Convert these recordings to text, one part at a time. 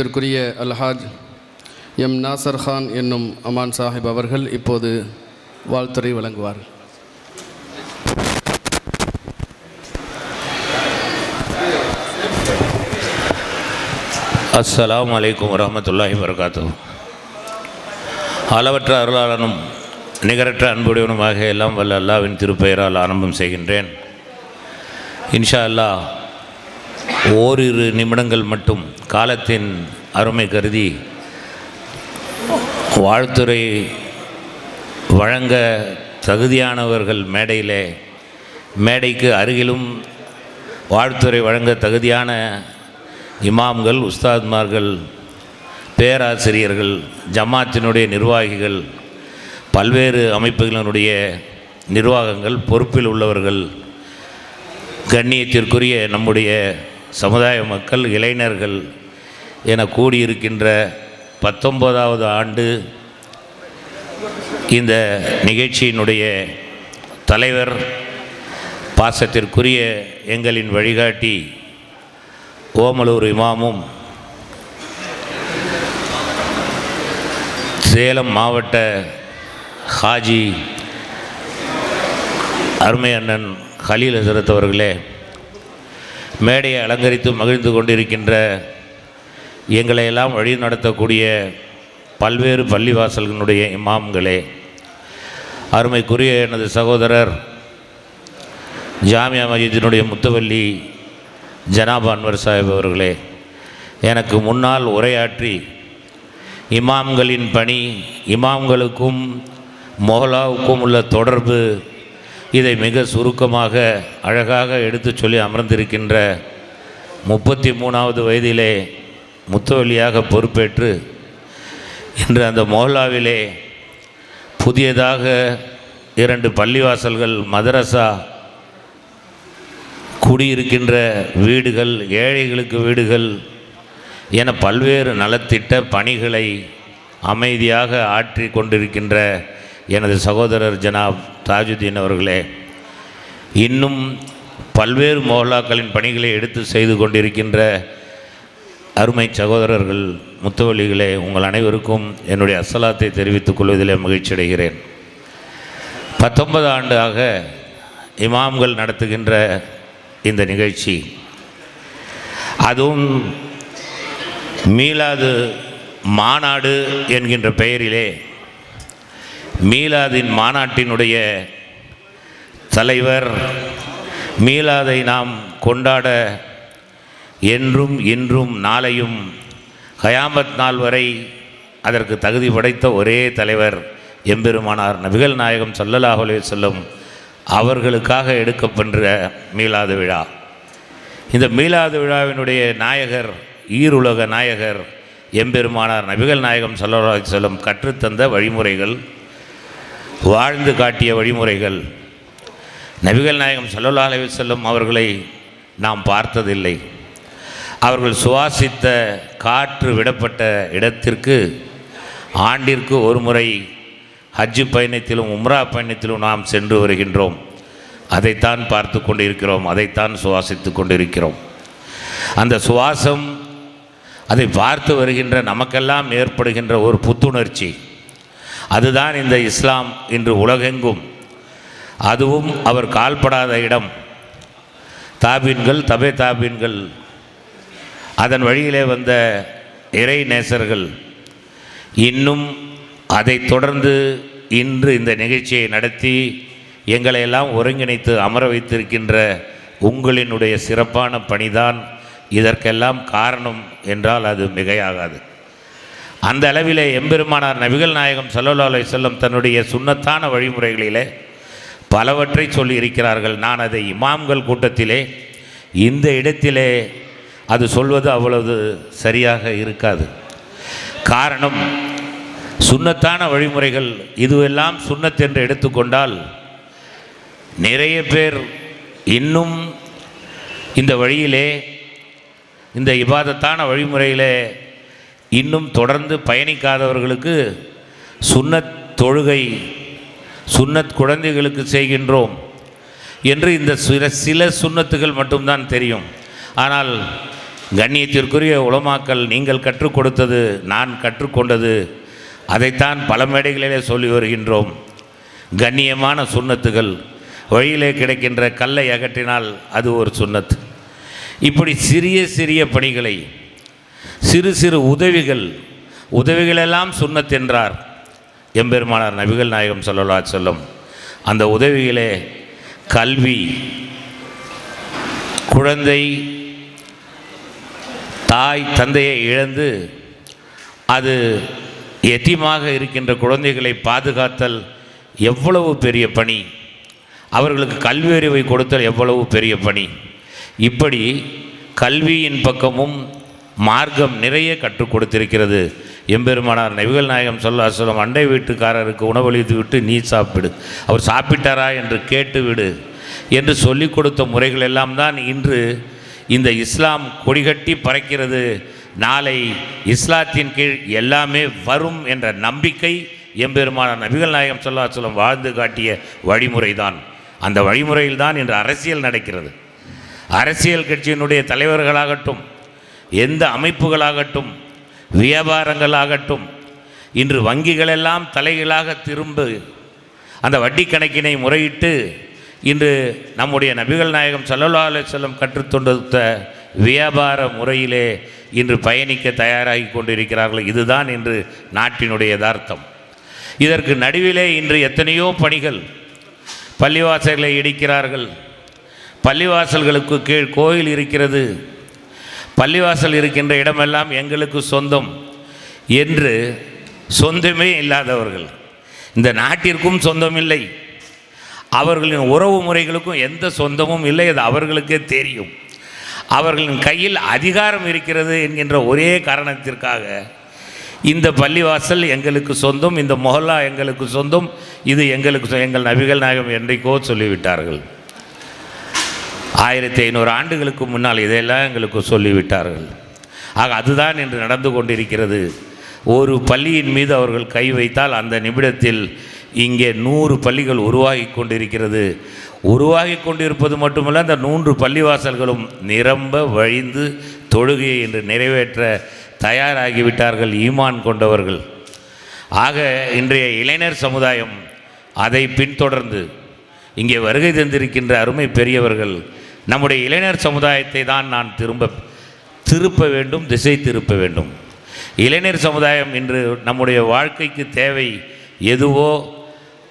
மதிப்பிற்குரிய அல்ஹாஜ் எம் நாசர் கான் என்னும் அமான் சாஹிப் அவர்கள் இப்போது வாழ்த்துறை வழங்குவார். அஸ்லாம் அலைக்கும் வரமத்துல்லாஹி வரகாத்து அளவற்ற அருளாளனும் நிகரற்ற அன்புடையவனுமாக எல்லாம் வல்ல அல்லாவின் திருப்பெயரால் ஆரம்பம் செய்கின்றேன். இன்ஷா அல்லாஹ் ஓரிரு நிமிடங்கள் மட்டும் காலத்தின் அருமை கருதி வாழ்த்துறை வழங்க தகுதியானவர்கள் மேடையிலே மேடைக்கு அருகிலும் வாழ்த்துறை வழங்க தகுதியான இமாம்கள் உஸ்தாத்மார்கள் பேராசிரியர்கள் ஜமாத்தினுடைய நிர்வாகிகள் பல்வேறு அமைப்புகளினுடைய நிர்வாகங்கள் பொறுப்பில் உள்ளவர்கள் கண்ணியத்திற்குரிய நம்முடைய சமுதாய மக்கள் இளைஞர்கள் என கூடியிருக்கின்ற பத்தொன்பதாவது ஆண்டு இந்த நிகழ்ச்சியினுடைய தலைவர் பாசத்திற்குரிய எங்களின் வழிகாட்டி ஓமலூர் இமாமும் சேலம் மாவட்ட ஹாஜி அருமை அண்ணன் ஹலீல் ஹசரத் அவர்களே மேடையை அலங்கரித்து மகிழ்ந்து கொண்டிருக்கின்ற எங்களை எல்லாம் வழி நடத்தக்கூடிய பல்வேறு பள்ளிவாசல்களுடைய இமாம்களே அருமைக்குரிய எனது சகோதரர் ஜாமியா மஜிதினுடைய முத்தவல்லி ஜனாப் அன்வர் சாஹிப் அவர்களே எனக்கு முன்னால் உரையாற்றி இமாம்களின் பணி இமாம்களுக்கும் மொஹலாவுக்கும் உள்ள தொடர்பு இதை மிக சுருக்கமாக அழகாக எடுத்துச் சொல்லி அமர்ந்திருக்கின்ற முப்பத்தி மூணாவது வயதிலே முத்தவழியாக பொறுப்பேற்று இன்று அந்த மொஹலாவிலே புதியதாக இரண்டு பள்ளிவாசல்கள் மதரசா குடியிருக்கின்ற வீடுகள் ஏழைகளுக்கு வீடுகள் என பல்வேறு நலத்திட்ட பணிகளை அமைதியாக ஆற்றி கொண்டிருக்கின்ற எனது சகோதரர் ஜனாப் தாஜுதீன் அவர்களே இன்னும் பல்வேறு மோகலாக்களின் பணிகளை எடுத்து செய்து கொண்டிருக்கின்ற அருமை சகோதரர்கள் முத்துவலிகளே உங்கள் அனைவருக்கும் என்னுடைய அசலாத்தை தெரிவித்துக் கொள்வதிலே மகிழ்ச்சி அடைகிறேன். பத்தொன்பது ஆண்டாக இமாம்கள் நடத்துகின்ற இந்த நிகழ்ச்சி அதுவும் மீளாது மாநாடு என்கின்ற பெயரிலே மீலாதின் மாநாட்டினுடைய தலைவர் மீலாதை நாம் கொண்டாட என்றும் இன்றும் நாளையும் கயாமத் நாள் வரை அதற்கு தகுதி படைத்த ஒரே தலைவர் எம்பெருமானார் நபிகள் நாயகம் சொல்லலாகவே செல்லும் அவர்களுக்காக எடுக்கப்படுற மீலாது விழா. இந்த மீலாது விழாவினுடைய நாயகர் ஈருலக நாயகர் எம்பெருமானார் நபிகள் நாயகம் ஸல்லல்லாஹு செல்லும் கற்றுத்தந்த வழிமுறைகள் வாழ்ந்து காட்டிய வழிமுறைகள். நபிகள் நாயகம் சல்லல்லா அலி செல்லும் அவர்களை நாம் பார்த்ததில்லை. அவர்கள் சுவாசித்த காற்று விடப்பட்ட இடத்திற்கு ஆண்டிற்கு ஒரு முறை ஹஜ்ஜு பயணத்திலும் உம்ரா பயணத்திலும் நாம் சென்று வருகின்றோம். அதைத்தான் பார்த்து கொண்டிருக்கிறோம் அதைத்தான் சுவாசித்து கொண்டிருக்கிறோம். அந்த சுவாசம் அதை பார்த்து வருகின்ற நமக்கெல்லாம் ஏற்படுகின்ற ஒரு புத்துணர்ச்சி. அதுதான் இந்த இஸ்லாம் இன்று உலகெங்கும். அதுவும் அவர் கால்படாத இடம். தாபீன்கள் தபே தாபீன்கள் அதன் வழியிலே வந்த இறை நேசர்கள் இன்னும் அதைத் தொடர்ந்து இன்று இந்த நிகழ்ச்சியை நடத்தி எங்களையெல்லாம் ஒருங்கிணைத்து அமர வைத்திருக்கின்ற உங்களினுடைய சிறப்பான பணிதான். இதற்கெல்லாம் காரணம் என்றால் அது மிகையாகாது. அந்த அளவிலே எம்பெருமானார் நபிகள் நாயகம் ஸல்லல்லாஹு அலைஹி தன்னுடைய சுன்னத்தான வழிமுறைகளிலே பலவற்றை சொல்லி இருக்கிறார்கள். நான் அதை இமாம்கள் கூட்டத்திலே இந்த இடத்திலே அது சொல்வது அவ்வளவு சரியாக இருக்காது. காரணம் சுண்ணத்தான வழிமுறைகள் இதுவெல்லாம் சுண்ணத் என்று எடுத்துக்கொண்டால் நிறைய பேர் இன்னும் இந்த வழியிலே இந்த இபாதத்தான வழிமுறையிலே இன்னும் தொடர்ந்து பயணிக்காதவர்களுக்கு சுன்னத் தொழுகை சுன்னத் குழந்தைகளுக்கு செய்கின்றோம் என்று இந்த சில சில சுன்னத்துகள் மட்டும்தான் தெரியும். ஆனால் கண்ணியத்திற்குரிய உலமாக்கல் நீங்கள் கற்றுக் கொடுத்தது நான் கற்றுக்கொண்டது அதைத்தான் பல மேடைகளிலே சொல்லி வருகின்றோம். கண்ணியமான சுண்ணத்துகள் வழியிலே கிடைக்கின்ற கல்லை அகற்றினால் அது ஒரு சுண்ணத்து இப்படி சிறிய சிறிய பணிகளை சிறு சிறு உதவிகள் உதவிகளெல்லாம் சுண்ணத் என்றார் எம்பெருமானார் நபிகள் நாயகம் சொல்லலா சொல்லும் அந்த உதவிகளே கல்வி குழந்தை தாய் தந்தையை இழந்து அது எத்தியமாக இருக்கின்ற குழந்தைகளை பாதுகாத்தல் எவ்வளவு பெரிய பணி? அவர்களுக்கு கல்வி அறிவை கொடுத்தல் எவ்வளவு பெரிய பணி? இப்படி கல்வியின் பக்கமும் மார்க்கம் நிறைய கற்றுக் கொடுத்திருக்கிறது. எம்பெருமானார் நபிகள் நாயகம் சொல்ல சொல்லும் அண்டை வீட்டுக்காரருக்கு உணவளித்து விட்டு நீ சாப்பிடு. அவர் சாப்பிட்டாரா என்று கேட்டு விடு என்று சொல்லிக் கொடுத்த முறைகள் எல்லாம் தான் இன்று இந்த இஸ்லாம் கொடிகட்டி பறக்கிறது. நாளை இஸ்லாத்தின் கீழ் எல்லாமே வரும் என்ற நம்பிக்கை எம்பெருமானார் நபிகள் நாயகம் சொல்லா சொல்லம் வாழ்ந்து காட்டிய வழிமுறை தான். அந்த வழிமுறையில் தான் இன்று அரசியல் நடக்கிறது. அரசியல் கட்சியினுடைய தலைவர்களாகட்டும் எந்த அமைப்புகளாகட்டும் வியாபாரங்களாகட்டும் இன்று வங்கிகளெல்லாம் தலைகளாக திரும்ப அந்த வட்டி கணக்கினை முறையிட்டு இன்று நம்முடைய நபிகள் நாயகம் சல்லல்லா செல்லம் கற்றுத்தொடுத்த வியாபார முறையிலே இன்று பயணிக்க தயாராகி கொண்டிருக்கிறார்கள். இதுதான் இன்று நாட்டினுடைய யதார்த்தம். இதற்கு நடுவிலே இன்று எத்தனையோ பணிகள் பள்ளிவாசல்களை இடிக்கிறார்கள். பள்ளிவாசல்களுக்கு கீழ் கோயில் இருக்கிறது. பள்ளிவாசல் இருக்கின்ற இடமெல்லாம் எங்களுக்கு சொந்தம் என்று சொந்தமே இல்லாதவர்கள். இந்த நாட்டிற்கும் சொந்தமில்லை அவர்களின் உறவு முறைகளுக்கும் எந்த சொந்தமும் இல்லை அது அவர்களுக்கே தெரியும். அவர்களின் கையில் அதிகாரம் இருக்கிறது என்கின்ற ஒரே காரணத்திற்காக இந்த பள்ளிவாசல் எங்களுக்கு சொந்தம் இந்த மொஹல்லா எங்களுக்கு சொந்தம் இது எங்களுக்கு சொ- எங்கள் நபிகள் நாயகம் என்றைக்கோ சொல்லிவிட்டார்கள். ஆயிரத்தி ஐநூறு ஆண்டுகளுக்கு முன்னால் இதையெல்லாம் எங்களுக்கு சொல்லிவிட்டார்கள். ஆக அதுதான் இன்று நடந்து கொண்டிருக்கிறது. ஒரு பள்ளியின் மீது அவர்கள் கை வைத்தால் அந்த நிமிடத்தில் இங்கே நூறு பள்ளிகள் உருவாகி கொண்டிருக்கிறது. உருவாகி கொண்டிருப்பது மட்டுமல்ல அந்த நூன்று பள்ளிவாசல்களும் நிரம்ப வழிந்து தொழுகையை இன்று நிறைவேற்ற தயாராகிவிட்டார்கள் ஈமான் கொண்டவர்கள். ஆக இன்றைய இளைஞர் சமுதாயம் அதை பின்தொடர்ந்து இங்கே வருகை தந்திருக்கின்ற அருமை பெரியவர்கள் நம்முடைய இளைஞர் சமுதாயத்தை தான் நான் திரும்ப திருப்ப வேண்டும் திசை திருப்ப வேண்டும். இளைஞர் சமுதாயம் இன்று நம்முடைய வாழ்க்கைக்கு தேவை எதுவோ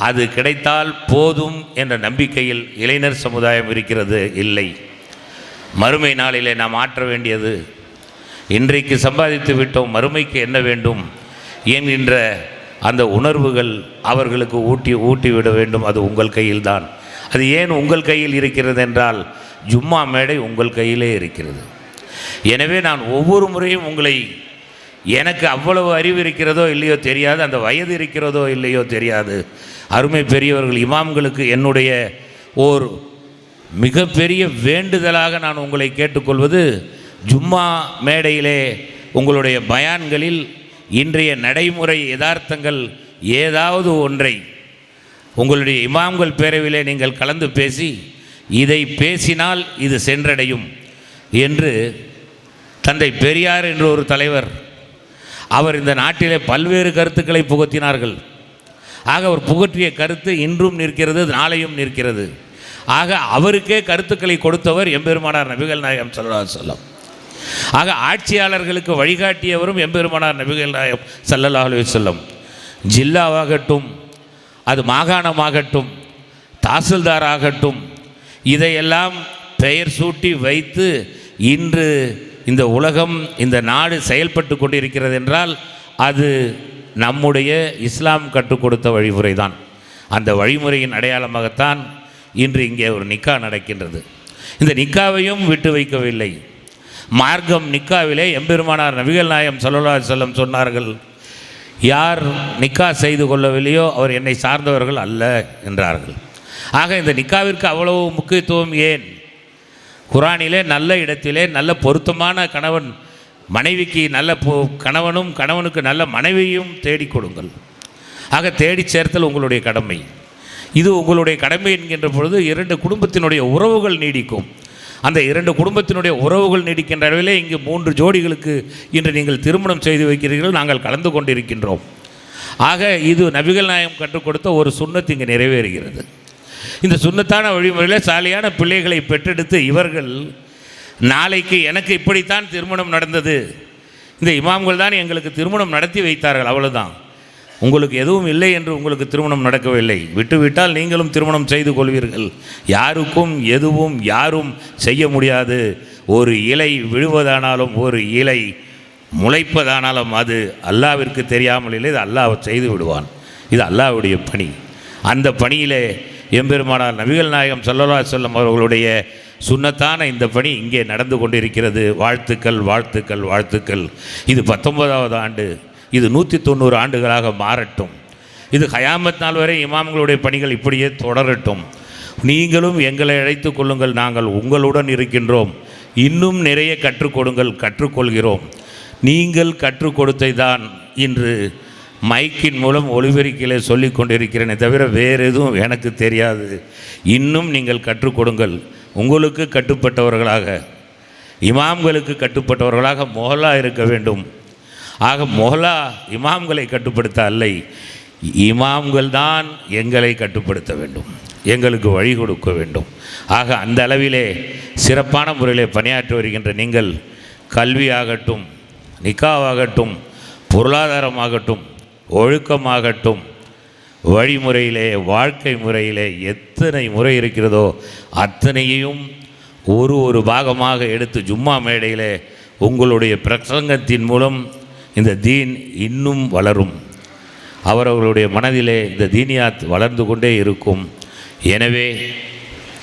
அது கிடைத்தால் போதும் என்ற நம்பிக்கையில் இளைஞர் சமுதாயம் இருக்கிறது இல்லை. மறுமை நாளிலே நாம் ஆற்ற வேண்டியது இன்றைக்கு சம்பாதித்து விட்டோம் மறுமைக்கு என்ன வேண்டும் என்கின்ற அந்த உணர்வுகள் அவர்களுக்கு ஊட்டி ஊட்டி விட வேண்டும் அது உங்கள் கையில்தான். அது ஏன் உங்கள் கையில் இருக்கிறது என்றால் ஜும்மா மேடை உங்கள் கையிலே இருக்கிறது. எனவே நான் ஒவ்வொரு முறையும் உங்களை எனக்கு அவ்வளவு அறிவு இருக்கிறதோ இல்லையோ தெரியாது அந்த வயது இருக்கிறதோ இல்லையோ தெரியாது. அருமை பெரியவர்கள் இமாம்களுக்கு என்னுடைய ஓர் மிகப்பெரிய வேண்டுதலாக நான் உங்களை கேட்டுக்கொள்வது ஜும்மா மேடையிலே உங்களுடைய பயான்களில் இன்றைய நடைமுறை யதார்த்தங்கள் ஏதாவது ஒன்றை உங்களுடைய இமாம்கள் பேரவையிலே நீங்கள் கலந்து பேசி இதை பேசினால் இது சென்றடையும் என்று தந்தை பெரியார் என்ற ஒரு தலைவர் அவர் இந்த நாட்டிலே பல்வேறு கருத்துக்களை புகட்டினார்கள் ஆக அவர் புகற்றிய கருத்து இன்றும் நிற்கிறது நாளையும் நிற்கிறது. ஆக அவருக்கே கருத்துக்களை கொடுத்தவர் எம்பெருமானார் நபிகள் நாயகம் சல்லா சொல்லம் ஆக ஆட்சியாளர்களுக்கு வழிகாட்டியவரும் எம்பெருமானார் நபிகள் நாயகம் சல்லல்லா அலைஹி வஸல்லம். ஜில்லாவாகட்டும் அது மாகாணமாகட்டும் தாசில்தார் ஆகட்டும் இதையெல்லாம் பெயர் சூட்டி வைத்து இன்று இந்த உலகம் இந்த நாடு செயல்பட்டு கொண்டிருக்கிறது என்றால் அது நம்முடைய இஸ்லாம் கற்றுக் கொடுத்த வழிமுறை தான் அந்த வழிமுறையின் அடையாளமாகத்தான் இன்று இங்கே ஒரு நிக்கா நடக்கின்றது. இந்த நிக்காவையும் விட்டு வைக்கவில்லை. மார்க்கம் நிக்காவிலே எம்பெருமானார் நபிகள் நாயம் சல்லா செல்லம் சொன்னார்கள் யார் நிக்கா செய்து கொள்ளவில்லையோ அவர் என்னை சார்ந்தவர்கள் அல்ல என்றார்கள். ஆக இந்த நிக்காவிற்கு அவ்வளவு முக்கியத்துவம் ஏன்? குரானிலே நல்ல இடத்திலே நல்ல பொருத்தமான கணவன் மனைவிக்கு நல்ல பொ- கணவனும் கணவனுக்கு நல்ல மனைவியும் தேடி கொடுங்கள். ஆக தேடி சேர்த்தல் உங்களுடைய கடமை. இது உங்களுடைய கடமை என்கின்ற பொழுது இரண்டு குடும்பத்தினுடைய உறவுகள் நீடிக்கும். அந்த இரண்டு குடும்பத்தினுடைய உறவுகள் நீடிக்கின்ற அளவிலே இங்கு மூன்று ஜோடிகளுக்கு இன்று நீங்கள் திருமணம் செய்து வைக்கிறீர்கள் நாங்கள் கலந்து கொண்டிருக்கின்றோம். ஆக இது நபிகள் நாயம் கற்றுக் கொடுத்த ஒரு சுண்ணத்து இங்கு நிறைவேறுகிறது. இந்த சுண்ணத்தான வழிமுறையில் சாலையான பிள்ளைகளை பெற்றெடுத்து இவர்கள் நாளைக்கு எனக்கு இப்படித்தான் திருமணம் நடந்தது. இந்த இமாம்கள் தான் எங்களுக்கு திருமணம் நடத்தி வைத்தார்கள் அவ்வளவுதான். உங்களுக்கு எதுவும் இல்லை என்று உங்களுக்கு திருமணம் நடக்கவில்லை. விட்டுவிட்டால் நீங்களும் திருமணம் செய்து கொள்வீர்கள். யாருக்கும் எதுவும் யாரும் செய்ய முடியாது. ஒரு இலை விழுவதானாலும் ஒரு இலை முளைப்பதானாலும் அது அல்லாவிற்கு தெரியாமல் இல்லை இது அல்லாஹ் செய்து விடுவான். இது அல்லாவுடைய பணி. அந்த பணியிலே எம்பெருமானார் நபிகள் நாயகம் ஸல்லல்லாஹு அலைஹி அவர்களுடைய சுன்னத்தான இந்த பணி இங்கே நடந்து கொண்டிருக்கிறது. வாழ்த்துக்கள் வாழ்த்துக்கள் வாழ்த்துக்கள். இது பத்தொன்பதாவது ஆண்டு. இது நூற்றி தொண்ணூறு ஆண்டுகளாக மாறட்டும். இது ஹயாமத் நாள் வரை இமாம்களுடைய பணிகள் இப்படியே தொடரட்டும். நீங்களும் எங்களை அழைத்து கொள்ளுங்கள். நாங்கள் உங்களுடன் இருக்கின்றோம். இன்னும் நிறைய கற்றுக்கொடுங்கள் கற்றுக்கொள்கிறோம் நீங்கள் கற்றுக் கொடுத்தை தான் இன்று மைக்கின் மூலம் ஒளிபெருக்கிலே சொல்லிக் கொண்டிருக்கிறேனே தவிர வேறு எதுவும் எனக்கு தெரியாது. இன்னும் நீங்கள் கற்றுக் கொடுங்கள். உங்களுக்கு கட்டுப்பட்டவர்களாக இமாம்களுக்கு கட்டுப்பட்டவர்களாக மொஹலா இருக்க வேண்டும். ஆக மொஹலா இமாம்களை கட்டுப்படுத்த அல்லை. இமாம்கள் தான் எங்களை கட்டுப்படுத்த வேண்டும். எங்களுக்கு வழி கொடுக்க வேண்டும். ஆக அந்த அளவிலே சிறப்பான முறையிலே பணியாற்றி வருகின்ற நீங்கள் கல்வியாகட்டும் நிக்காவாகட்டும் பொருளாதாரமாகட்டும் ஒழுக்கமாகட்டும். வழிமுறையிலே வாழ்க்கை முறையிலே எத்தனை முறை இருக்கிறதோ அத்தனையையும் ஒரு ஒரு பாகமாக எடுத்து ஜும்மா மேடையிலே உங்களுடைய பிரசங்கத்தின் மூலம் இந்த தீன் இன்னும் வளரும். அவரவர்களுடைய மனதிலே இந்த தீனியாத் வளர்ந்து கொண்டே இருக்கும். எனவே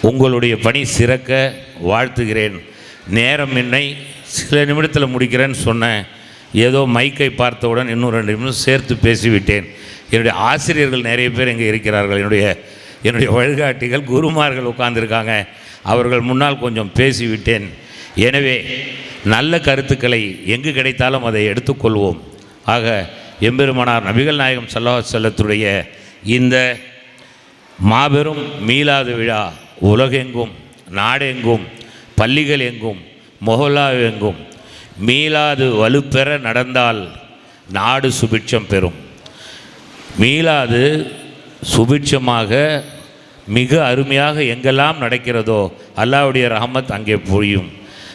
உங்களுடைய பணி சிறக்க வாழ்த்துகிறேன். நேரம் என்னை சில நிமிடத்தில் முடிக்கிறேன்னு சொன்னேன். ஏதோ மைக்கை பார்த்தவுடன் இன்னும் ரெண்டு நிமிஷம் சேர்த்து பேசிவிட்டேன். என்னுடைய ஆசிரியர்கள் நிறைய பேர் இங்கே இருக்கிறார்கள். என்னுடைய என்னுடைய வழிகாட்டிகள் குருமார்கள் உட்கார்ந்துருக்காங்க. அவர்கள் முன்னால் கொஞ்சம் பேசிவிட்டேன். எனவே நல்ல கருத்துக்களை எங்கு கிடைத்தாலும் அதை எடுத்துக்கொள்வோம். ஆக எம்பெருமானார் நபிகள் நாயகம் சல்லாஹ் செல்லத்துடைய இந்த மாபெரும் மீளாது விழா உலகெங்கும் நாடெங்கும் பள்ளிகள் எங்கும் மொஹல்லா எங்கும் மீளாது வலுப்பெற நடந்தால் நாடு சுபிட்சம் பெறும். மீளாது சுபிட்சமாக மிக அருமையாக எங்கெல்லாம் நடக்கிறதோ அல்லாவுடைய ரஹமத் அங்கே பொழியும்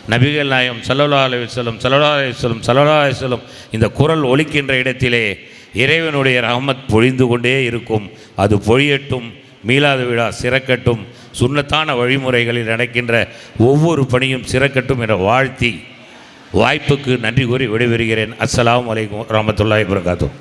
நபிகள் நாயம் சல்லல்லா அலுவலம் சல்லல்லா அலுவலம் சல்லல்லா அலுவலம் இந்த குரல் ஒலிக்கின்ற இடத்திலே இறைவனுடைய ரஹமத் பொழிந்து கொண்டே இருக்கும். அது பொழியட்டும் மீளாத விழா சிறக்கட்டும். சுண்ணத்தான வழிமுறைகளில் நடக்கின்ற ஒவ்வொரு பணியும் சிறக்கட்டும் என வாழ்த்தி வாய்ப்புக்கு நன்றி கூறி விடைபெறுகிறேன். அஸ்லாம் வலைக்கம் வரமத்துல்லாஹி வரகாத்துஹ்